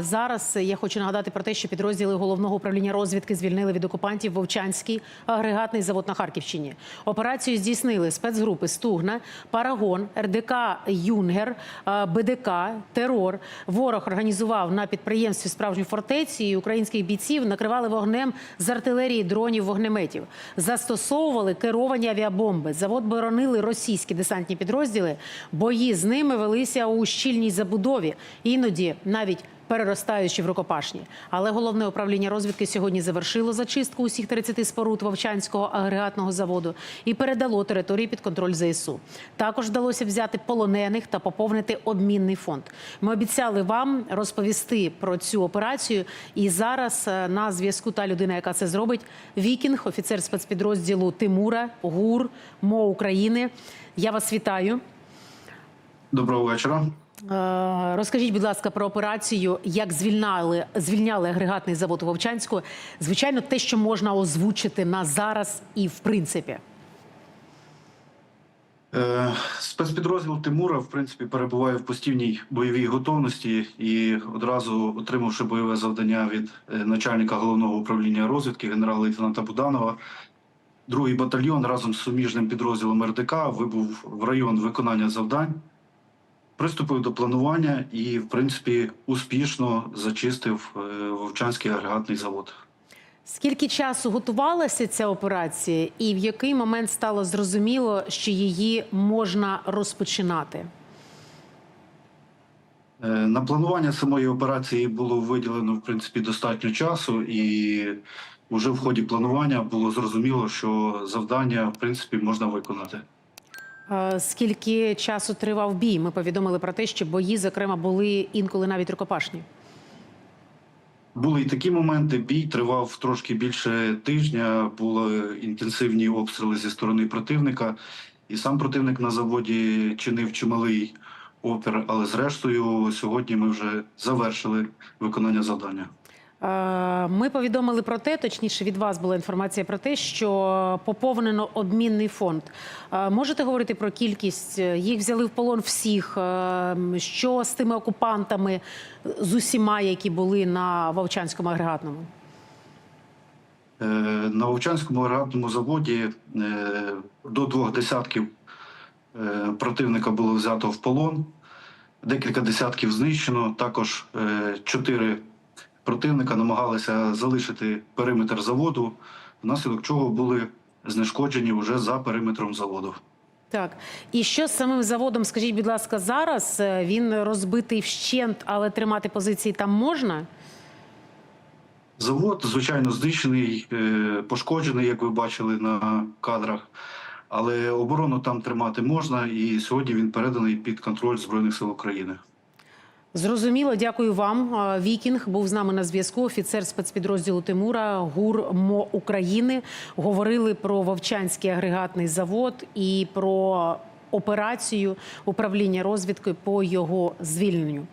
Зараз я хочу нагадати про те, що підрозділи головного управління розвідки звільнили від окупантів Вовчанський агрегатний завод на Харківщині. Операцію здійснили спецгрупи Стугна, Парагон, РДК Юнгер, е, БДК, Терор. Ворог організував на підприємстві справжню фортецю. і Українських бійців накривали вогнем з артилерії дронів вогнеметів. Застосовували керовані авіабомби. Завод боронили російські десантні підрозділи. Бої з ними велися у щільній забудові, іноді навіть переростаючи в рукопашні. Але головне управління розвідки сьогодні завершило зачистку усіх 30 споруд Вовчанського агрегатного заводу і передало території під контроль ЗСУ. Також вдалося взяти полонених та поповнити обмінний фонд. Ми обіцяли вам розповісти про цю операцію. І зараз е, на зв'язку та людина, яка це зробить, Вікінг, офіцер спецпідрозділу Тимура, ГУР, МО України. Я вас вітаю. Доброго вечора. Е, Розкажіть, будь ласка, про операцію, як звільняли, звільняли агрегатний завод у Вовчанську. Звичайно, те, що можна озвучити на зараз і в принципі. Е, Спецпідрозділ Тимура, в принципі, перебуває в постійній бойовій готовності і одразу отримавши бойове завдання від е, начальника головного управління розвідки генерала-лейтенанта Буданова. Другий батальйон разом з суміжним підрозділом РДК вибув в район виконання завдань, приступив до планування і, в принципі, успішно зачистив е, Вовчанський агрегатний завод. Скільки часу готувалася ця операція, і в який момент стало зрозуміло, що її можна розпочинати? Е, На планування самої операції було виділено в принципі достатньо часу, і вже в ході планування було зрозуміло, що завдання в принципі можна виконати. Е, Скільки часу тривав бій? Ми повідомили про те, що бої, зокрема, були інколи навіть рукопашні. Були і такі моменти. Бій тривав трошки більше тижня. Були інтенсивні обстріли зі сторони противника, і сам противник на заводі чинив чималий опір. Але зрештою, сьогодні ми вже завершили виконання завдання. Е, Ми повідомили про те, точніше від вас була інформація про те, що поповнено обмінний фонд. Е, Можете говорити про кількість? Їх взяли в полон всіх. Е, Що з тими окупантами, з усіма, які були на Вовчанському агрегатному? На Вовчанському агрегатному заводі до двох десятків противника було взято в полон, декілька десятків знищено. Також чотири противника намагалися залишити периметр заводу, внаслідок чого були знешкоджені вже за периметром заводу. Так, і що з самим заводом? Скажіть, будь ласка, зараз Е, він розбитий вщент, але тримати позиції там можна? Завод, звичайно, знищений, е, пошкоджений, як ви бачили на кадрах. Але оборону там тримати можна, і сьогодні він переданий під контроль Збройних сил України. Зрозуміло, дякую вам. Вікінг був з нами на зв'язку. Офіцер спецпідрозділу Тимура ГУР МО України. Говорили про Вовчанський агрегатний завод і про операцію управління розвідки по його звільненню.